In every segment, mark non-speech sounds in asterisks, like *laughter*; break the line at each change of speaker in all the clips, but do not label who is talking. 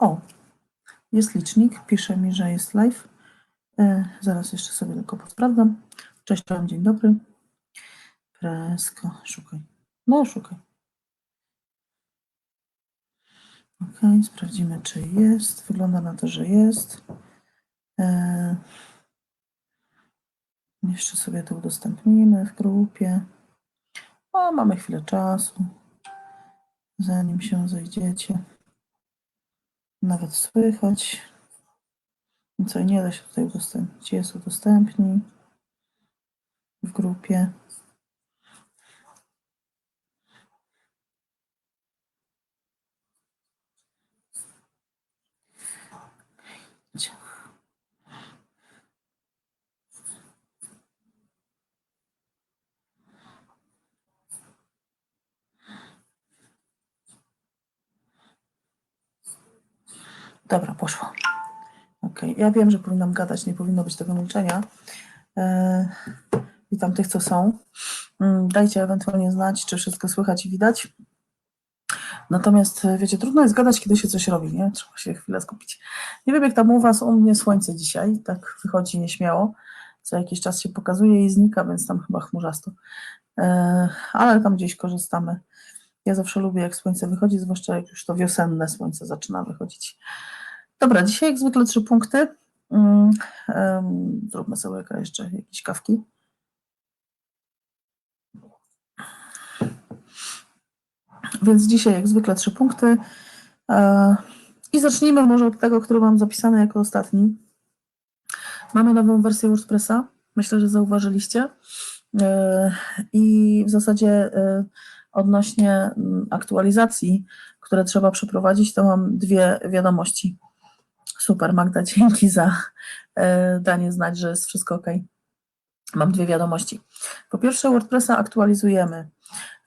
O, jest licznik, pisze mi, że jest live. E, zaraz jeszcze sobie tylko posprawdzam. Cześć, czołem, dzień dobry. Presko, szukaj. No, szukaj. Ok, sprawdzimy, czy jest. Wygląda na to, że jest. E, jeszcze sobie to udostępnimy w grupie. O, mamy chwilę czasu, zanim się zejdziecie. Nawet słychać. Co nie da się tutaj udostępnić. Jest udostępnij w grupie. Dobra, poszło. Ok, ja wiem, że powinnam gadać, nie powinno być tego milczenia. E, witam tych, co są. Mm, Dajcie ewentualnie znać, czy wszystko słychać i widać. Natomiast, e, wiecie, trudno jest gadać, kiedy się coś robi, nie? Trzeba się chwilę skupić. Nie wiem, jak tam u Was, u mnie słońce dzisiaj, tak wychodzi nieśmiało. Co jakiś czas się pokazuje i znika, więc tam chyba chmurzasto. E, ale tam gdzieś korzystamy. Ja zawsze lubię, jak słońce wychodzi, zwłaszcza jak już to wiosenne słońce zaczyna wychodzić. Dobra, dzisiaj jak zwykle trzy punkty. Mm, Zróbmy sobie jeszcze jakieś kawki. Więc dzisiaj jak zwykle trzy punkty. E, I zacznijmy może od tego, który mam zapisany jako ostatni. Mamy nową wersję WordPressa. Myślę, że zauważyliście. E, I w zasadzie e, odnośnie mm, aktualizacji, które trzeba przeprowadzić, to mam dwie wiadomości. Super, Magda, *laughs* dzięki za e, danie znać, że jest wszystko ok. Mam dwie wiadomości. Po pierwsze, WordPressa aktualizujemy.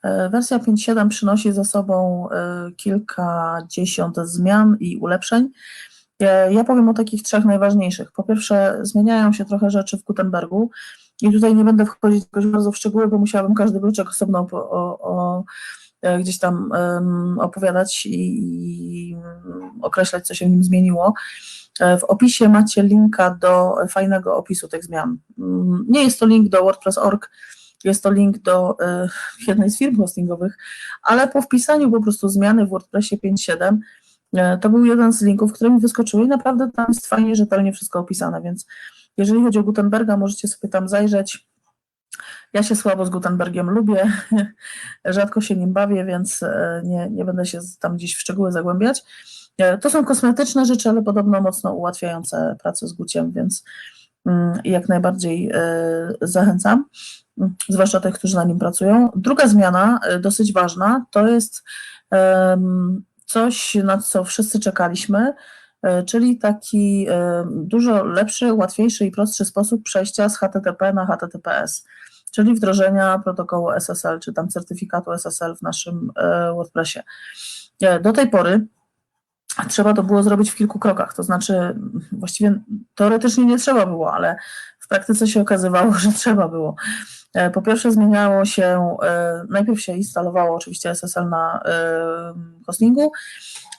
E, Wersja 5.7 przynosi za sobą e, kilkadziesiąt zmian i ulepszeń. Ja powiem o takich trzech najważniejszych. Po pierwsze, zmieniają się trochę rzeczy w Gutenbergu i tutaj nie będę wchodzić jakoś bardzo w szczegóły, bo musiałabym każdy bloczek osobno o, o, e, gdzieś tam em, opowiadać i, i określać, co się w nim zmieniło. E, W opisie macie linka do fajnego opisu tych zmian. Mm, Nie jest to link do WordPress.org, jest to link do e, jednej z firm hostingowych, ale po wpisaniu po prostu zmiany w WordPressie 5.7 e, to był jeden z linków, które mi wyskoczyły i naprawdę tam jest fajnie, rzetelnie wszystko opisane, więc jeżeli chodzi o Gutenberga, możecie sobie tam zajrzeć. Ja się słabo z Gutenbergiem lubię, *laughs* rzadko się nim bawię, więc e, nie, nie będę się tam gdzieś w szczegóły zagłębiać. E, To są kosmetyczne rzeczy, ale podobno mocno ułatwiające pracę z Guciem, więc mm, jak najbardziej e, zachęcam, zwłaszcza tych, którzy na nim pracują. Druga zmiana, e, dosyć ważna, to jest coś, na co wszyscy czekaliśmy, e, czyli taki e, dużo lepszy, łatwiejszy i prostszy sposób przejścia z HTTP na HTTPS, czyli wdrożenia protokołu SSL, czy tam certyfikatu SSL w naszym e, WordPressie. Do tej pory trzeba to było zrobić w kilku krokach, to znaczy właściwie teoretycznie nie trzeba było, ale w praktyce się okazywało, *laughs* że trzeba było. E, Po pierwsze zmieniało się, e, najpierw się instalowało oczywiście SSL na e, hostingu,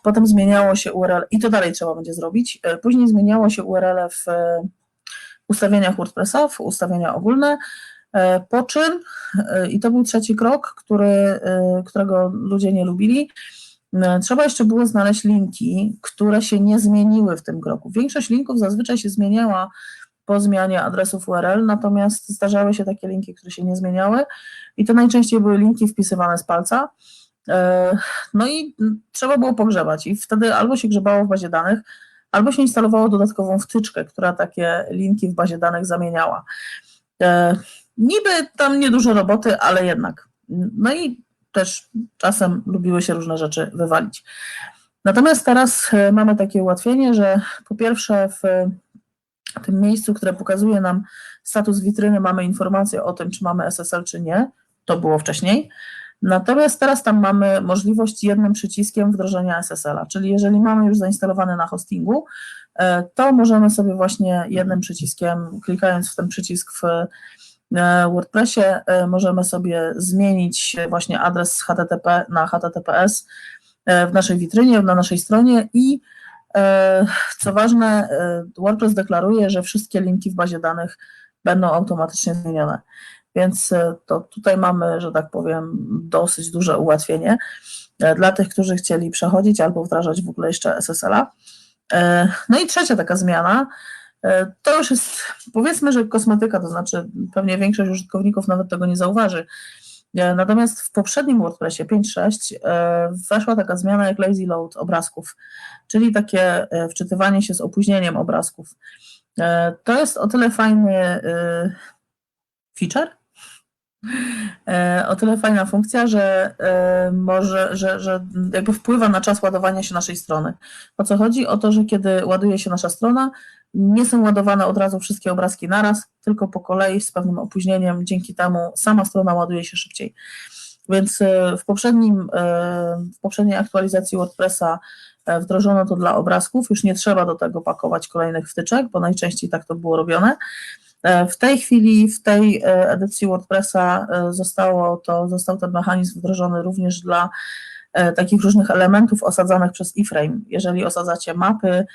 potem zmieniało się URL i to dalej trzeba będzie zrobić, e, później zmieniało się URL w e, ustawieniach WordPressa, w ustawienia ogólne, e, po czym, e, i to był trzeci krok, który, e, którego ludzie nie lubili, e, trzeba jeszcze było znaleźć linki, które się nie zmieniły w tym kroku. Większość linków zazwyczaj się zmieniała po zmianie adresów URL, natomiast zdarzały się takie linki, które się nie zmieniały i to najczęściej były linki wpisywane z palca. E, No i trzeba było pogrzebać i wtedy albo się grzebało w bazie danych, albo się instalowało dodatkową wtyczkę, która takie linki w bazie danych zamieniała. E, Niby tam niedużo roboty, ale jednak. No i też czasem lubiły się różne rzeczy wywalić. Natomiast teraz e, mamy takie ułatwienie, że po pierwsze w tym miejscu, które pokazuje nam status witryny, mamy informację o tym, czy mamy SSL, czy nie. To było wcześniej. Natomiast teraz tam mamy możliwość jednym przyciskiem wdrożenia SSL-a, czyli jeżeli mamy już zainstalowane na hostingu, e, to możemy sobie właśnie jednym przyciskiem, klikając w ten przycisk w e, WordPressie, e, możemy sobie zmienić właśnie adres HTTP na HTTPS w naszej witrynie, na naszej stronie i Co ważne, e, WordPress deklaruje, że wszystkie linki w bazie danych będą automatycznie zmienione. Więc e, to tutaj mamy, że tak powiem, dosyć duże ułatwienie e, dla tych, którzy chcieli przechodzić albo wdrażać w ogóle jeszcze SSL-a. E, No i trzecia taka zmiana, e, to już jest powiedzmy, że kosmetyka, to znaczy pewnie większość użytkowników nawet tego nie zauważy. E, Natomiast w poprzednim WordPressie 5.6 e, weszła taka zmiana jak lazy load obrazków, czyli takie e, wczytywanie się z opóźnieniem obrazków. To jest o tyle fajny feature, o tyle fajna funkcja, że może, że, że jakby wpływa na czas ładowania się naszej strony. O co chodzi? O to, że kiedy ładuje się nasza strona, nie są ładowane od razu wszystkie obrazki naraz, tylko po kolei z pewnym opóźnieniem, dzięki temu sama strona ładuje się szybciej. Więc e, w, poprzednim, e, w poprzedniej aktualizacji WordPressa e, wdrożono to dla obrazków, już nie trzeba do tego pakować kolejnych wtyczek, bo najczęściej tak to było robione. E, W tej chwili, w tej e, edycji WordPressa e, zostało to, został ten mechanizm wdrożony również dla e, takich różnych elementów osadzanych przez iframe. Jeżeli osadzacie mapy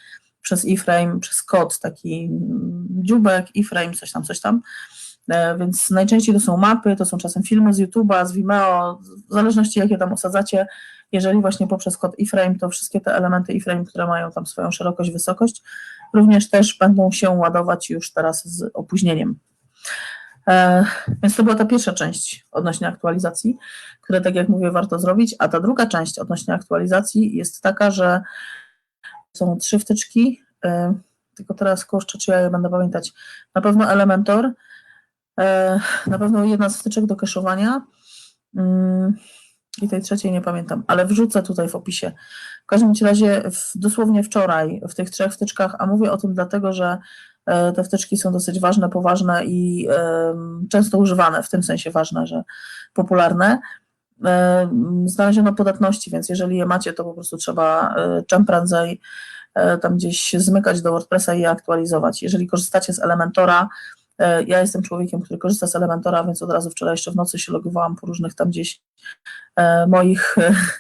przez iframe, przez kod, taki dziubek, iframe, coś tam, coś tam, E, więc najczęściej to są mapy, to są czasem filmy z YouTube'a, z Vimeo, w zależności jakie tam osadzacie, jeżeli właśnie poprzez kod iframe, to wszystkie te elementy iframe, które mają tam swoją szerokość, wysokość, również też będą się ładować już teraz z opóźnieniem. E, Więc to była ta pierwsza część odnośnie aktualizacji, które tak jak mówię warto zrobić, a ta druga część odnośnie aktualizacji jest taka, że są trzy wtyczki, e, tylko teraz kurczę, czy ja je będę pamiętać, na pewno Elementor, e, na pewno jedna z wtyczek do kaszowania mm, i tej trzeciej nie pamiętam, ale wrzucę tutaj w opisie. W każdym razie w, dosłownie wczoraj w tych trzech wtyczkach, a mówię o tym dlatego, że e, te wtyczki są dosyć ważne, poważne i em, często używane, w tym sensie ważne, że popularne. E, Znaleziono podatności, więc jeżeli je macie, to po prostu trzeba e, czym prędzej e, tam gdzieś zmykać do WordPressa i je aktualizować. Jeżeli korzystacie z Elementora, ja jestem człowiekiem, który korzysta z Elementora, więc od razu wczoraj jeszcze w nocy się logowałam po różnych tam gdzieś moich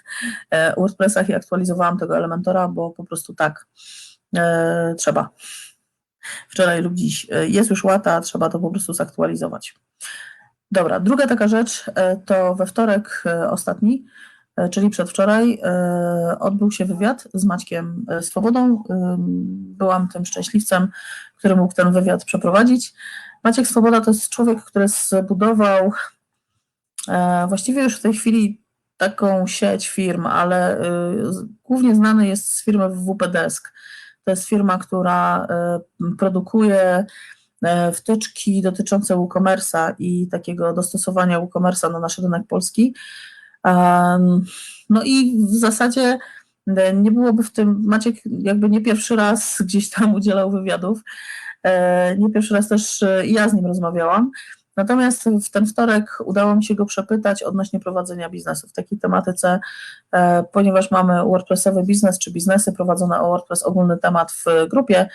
*laughs* WordPressach i aktualizowałam tego Elementora, bo po prostu tak trzeba. Wczoraj lub dziś. Jest już łata, trzeba to po prostu zaktualizować. Dobra, druga taka rzecz e, to we wtorek e, ostatni, e, czyli przedwczoraj, odbył się wywiad z Maćkiem Swobodą. Byłam tym szczęśliwcem, który mógł ten wywiad przeprowadzić. Maciek Swoboda to jest człowiek, który zbudował właściwie już w tej chwili taką sieć firm, ale głównie znany jest z firmy WP Desk. To jest firma, która produkuje wtyczki dotyczące WooCommerce'a i takiego dostosowania WooCommerce'a na nasz rynek polski. No i w zasadzie e, nie byłoby w tym, Maciek jakby nie pierwszy raz gdzieś tam udzielał wywiadów, e, nie pierwszy raz też e, ja z nim rozmawiałam. Natomiast w ten wtorek udało mi się go przepytać odnośnie prowadzenia biznesu w takiej tematyce, e, ponieważ mamy WordPressowy biznes czy biznesy prowadzone o WordPress, ogólny temat w grupie,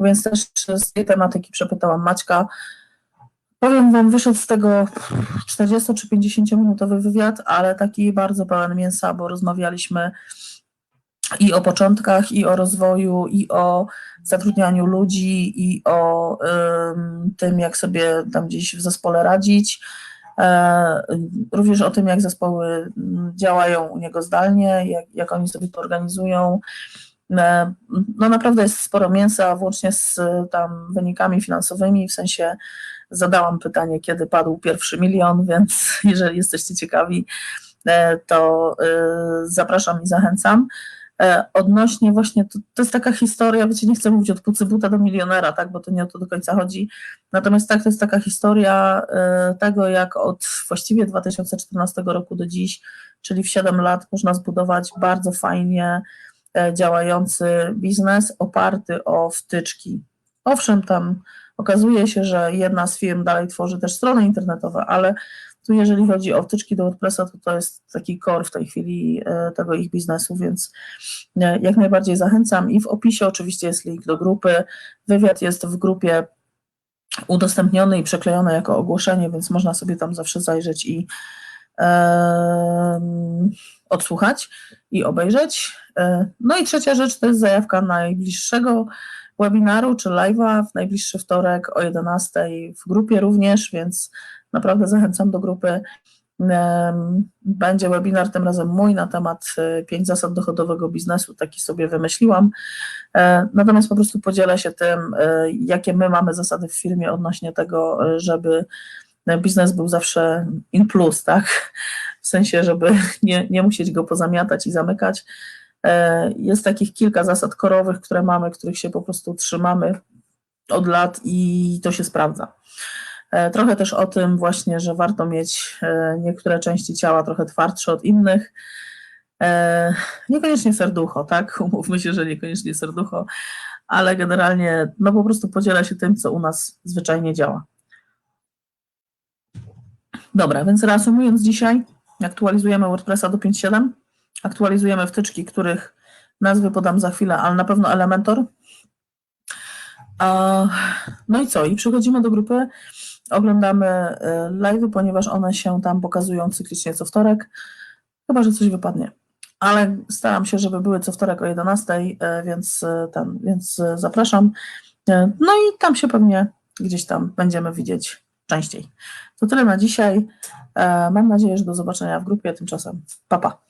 więc też z tej tematyki przepytałam Maćka. Powiem Wam, wyszedł z tego 40 czy 50 minutowy wywiad, ale taki bardzo pełen mięsa, bo rozmawialiśmy i o początkach, i o rozwoju, i o zatrudnianiu ludzi, i o ym, tym, jak sobie tam gdzieś w zespole radzić. E, również o tym, jak zespoły mm, działają u niego zdalnie, jak, jak oni sobie to organizują. E, No naprawdę jest sporo mięsa, włącznie z e, tam wynikami finansowymi, w sensie zadałam pytanie, kiedy padł pierwszy milion, *laughs* więc jeżeli jesteście ciekawi, e, to zapraszam i zachęcam. Odnośnie właśnie, to, to jest taka historia, wiecie, nie chcę mówić od pucybuta do milionera, tak, bo to nie o to do końca chodzi. Natomiast tak, to jest taka historia tego, jak od właściwie 2014 roku do dziś, czyli w 7 lat, można zbudować bardzo fajnie działający biznes oparty o wtyczki. Owszem, tam okazuje się, że jedna z firm dalej tworzy też strony internetowe, ale tu jeżeli chodzi o wtyczki do WordPressa, to to jest taki core w tej chwili e, tego ich biznesu, więc e, jak najbardziej zachęcam i w opisie oczywiście jest link do grupy. Wywiad jest w grupie udostępniony i przeklejony jako ogłoszenie, więc można sobie tam zawsze zajrzeć i odsłuchać i obejrzeć. E, No i trzecia rzecz to jest zajawka najbliższego webinaru czy live'a w najbliższy wtorek o 11 w grupie również, więc naprawdę zachęcam do grupy. Będzie webinar tym razem mój na temat e, pięć zasad dochodowego biznesu, taki sobie wymyśliłam. E, Natomiast po prostu podzielę się tym, jakie my mamy zasady w firmie odnośnie tego, e, żeby biznes był zawsze in plus, tak? W sensie, żeby *laughs* nie, nie musieć go pozamiatać i zamykać. E, Jest takich kilka zasad korowych, które mamy, których się po prostu trzymamy od lat i to się sprawdza. E, Trochę też o tym właśnie, że warto mieć e, niektóre części ciała trochę twardsze od innych. Niekoniecznie serducho, tak? *laughs* Umówmy się, że niekoniecznie serducho, ale generalnie no po prostu podziela się tym, co u nas zwyczajnie działa. Dobra, więc reasumując dzisiaj, aktualizujemy WordPressa do 5.7, aktualizujemy wtyczki, których nazwy podam za chwilę, ale na pewno Elementor. No i co? I przechodzimy do grupy, oglądamy live, ponieważ one się tam pokazują cyklicznie co wtorek, chyba, że coś wypadnie. Ale staram się, żeby były co wtorek o 11, e, więc, e, ten, więc zapraszam. No i tam się pewnie gdzieś tam będziemy widzieć częściej. To tyle na dzisiaj. E, Mam nadzieję, że do zobaczenia w grupie. Tymczasem, pa pa.